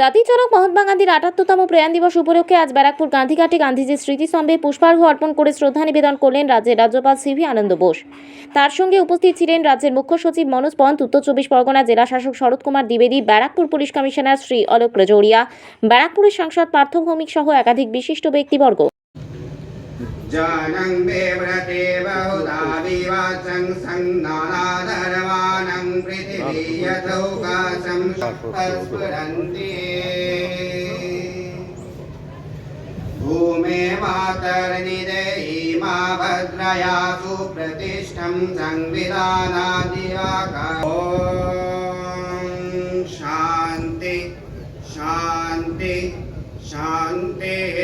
জাতির জনক মহাত্মা গান্ধীর আটাত্তরতম প্রয়াণ দিবস উপলক্ষে আজ ব্যারাকপুর গান্ধীঘাটে গান্ধীজির স্মৃতিস্তম্ভে পুষ্পার্ঘ্য অর্পণ করে শ্রদ্ধা নিবেদন করলেন রাজ্যের রাজ্যপাল সিভি আনন্দ বোস। তার সঙ্গে উপস্থিত ছিলেন রাজ্যের মুখ্য সচিব মনোজ পন্ত উত্তর চব্বিশ পরগনা জেলা শাসক শরৎ কুমার দ্বিবেদী, ব্যারাকপুর পুলিশ কমিশনার শ্রী অলোক রজৌরিয়া, ব্যারাকপুরের সাংসদ পার্থ ভৌমিক সহ একাধিক বিশিষ্ট ব্যক্তিবর্গ। पृथिवीयथौकाशं भूमे मातर्निदयी मा भद्रया सुप्रतिष्ठं संविधानादिवाका शान्ति शान्ति शान्तेः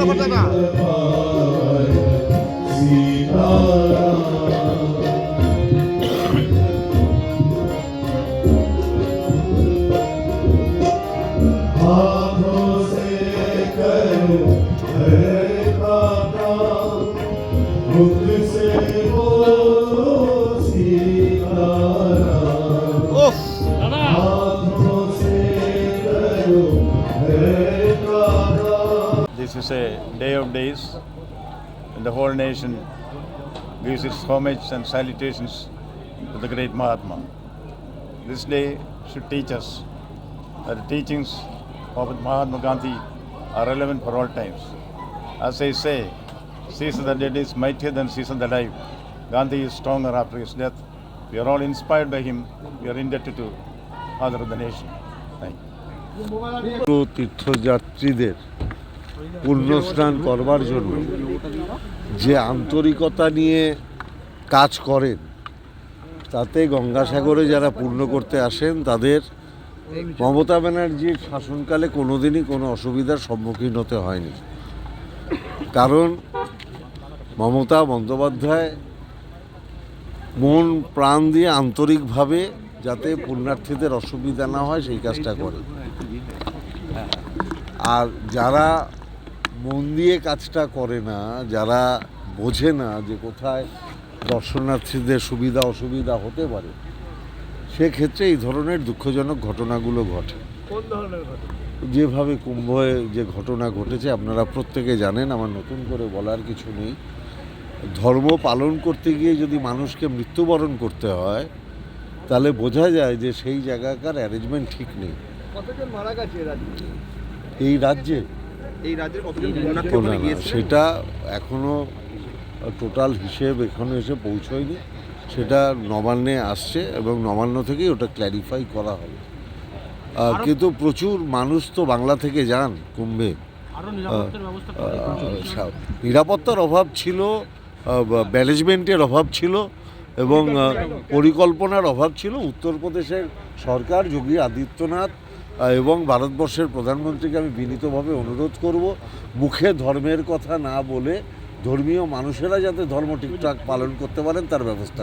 দাদা photographer This is a day of days, and the whole nation gives its homage and salutations to the great Mahatma. This day should teach us that the teachings of Mahatma Gandhi are relevant for all times. As they say, Caesar the dead is mightier than Caesar the alive. Gandhi is stronger after his death. We are all inspired by him. We are indebted to Father of the nation. Thank you. তীর্থযাত্রীদের পুণ্যস্নান করবার জন্য যে আন্তরিকতা নিয়ে কাজ করেন, তাতে গঙ্গাসাগরে যারা পূর্ণ করতে আসেন, তাদের মমতা ব্যানার্জির শাসনকালে কোনোদিনই কোনো অসুবিধার সম্মুখীন হতে হয়নি। কারণ মমতা বন্দ্যোপাধ্যায় মন প্রাণ দিয়ে আন্তরিকভাবে যাতে পুণ্যার্থীদের অসুবিধা না হয়, সেই কাজটা করে আর যারা দিয়ে কাজটা করে না যারা বোঝে না যে কোথায় দর্শনার্থীদের সুবিধা অসুবিধা হতে পারে সেক্ষেত্রে এই ধরনের দুঃখজনক ঘটনাগুলো ঘটে। যেভাবে কুম্ভয়ে যে ঘটনা ঘটেছে আপনারা প্রত্যেকে জানেন আমার নতুন করে বলার কিছু নেই। ধর্ম পালন করতে গিয়ে যদি মানুষকে মৃত্যুবরণ করতে হয় তাহলে বোঝা যায় যে সেই জায়গাকার অ্যারেঞ্জমেন্ট ঠিক নেই। কতজন মারা গেছে এই রাজ্যে? এই রাজ্যের কতজন পুণ্যার্থী ওখানে গিয়েছে সেটা এখনও টোটাল হিসেব এখনও এসে পৌঁছয়নি। সেটা নবান্নে আসছে এবং নবান্ন থেকেই ওটা ক্ল্যারিফাই করা হবে। কিন্তু প্রচুর মানুষ তো বাংলা থেকে যান কুম্ভে। নিরাপত্তার অভাব ছিল ম্যানেজমেন্টের অভাব ছিল এবং পরিকল্পনার অভাব ছিল। উত্তরপ্রদেশের সরকার যোগী আদিত্যনাথ এবং ভারতবর্ষের প্রধানমন্ত্রীকে আমি বিনীতভাবে অনুরোধ করব, মুখে ধর্মের কথা না বলে ধর্মীয় মানুষেরা যাতে ধর্ম ঠিকঠাক পালন করতে পারেন, তার ব্যবস্থা